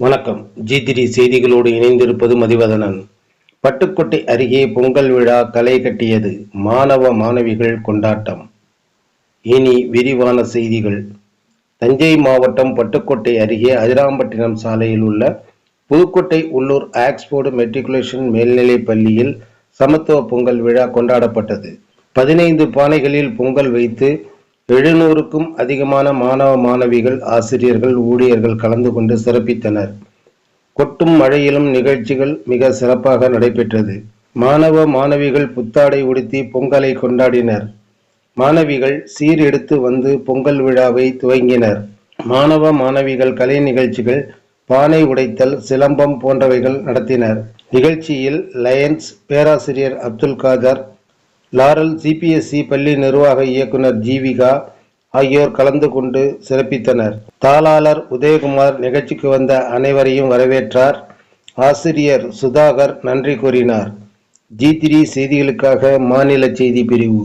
வணக்கம். ஜிதிரி செய்திகளோடு இணைந்திருப்பது மதிவதனன். பட்டுக்கோட்டை அருகே பொங்கல் விழா களை கட்டியது மாணவ மாணவிகள் கொண்டாட்டம். இனி விரிவான செய்திகள். தஞ்சை மாவட்டம் பட்டுக்கோட்டை அருகே அதிராம்பட்டினம் சாலையில் உள்ள புதுக்கோட்டை உள்ளூர் ஆக்ஸ்போர்டு மெட்ரிகுலேஷன் மேல்நிலைப் பள்ளியில் சமத்துவ பொங்கல் விழா கொண்டாடப்பட்டது. பதினைந்து பானைகளில் பொங்கல் வைத்து எழுநூறுக்கும் அதிகமான மாணவ மாணவிகள் ஆசிரியர்கள் ஊழியர்கள் கலந்து கொண்டு சிறப்பித்தனர். கொட்டும் மழையிலும் நிகழ்ச்சிகள் மிக சிறப்பாக நடைபெற்றது. மாணவ மாணவிகள் புத்தாடை உடுத்தி பொங்கலை கொண்டாடினர். மாணவிகள் சீர் எடுத்து வந்து பொங்கல் விழாவை துவங்கினர். மாணவ மாணவிகள் கலை நிகழ்ச்சிகள் பானை உடைத்தல் சிலம்பம் போன்றவைகள் நடத்தினர். நிகழ்ச்சியில் லயன்ஸ் பேராசிரியர் அப்துல் காதர் லாரல் சிபிஎஸ்இ பள்ளி நிர்வாக இயக்குனர் ஜீவிகா ஆகியோர் கலந்து கொண்டு சிறப்பித்தனர். தாளாளர் உதயகுமார் நிகழ்ச்சிக்கு வந்த அனைவரையும் வரவேற்றார். ஆசிரியர் சுதாகர் நன்றி கூறினார். ஜி த்ரீ செய்திகளுக்காக மாநில செய்தி பிரிவு.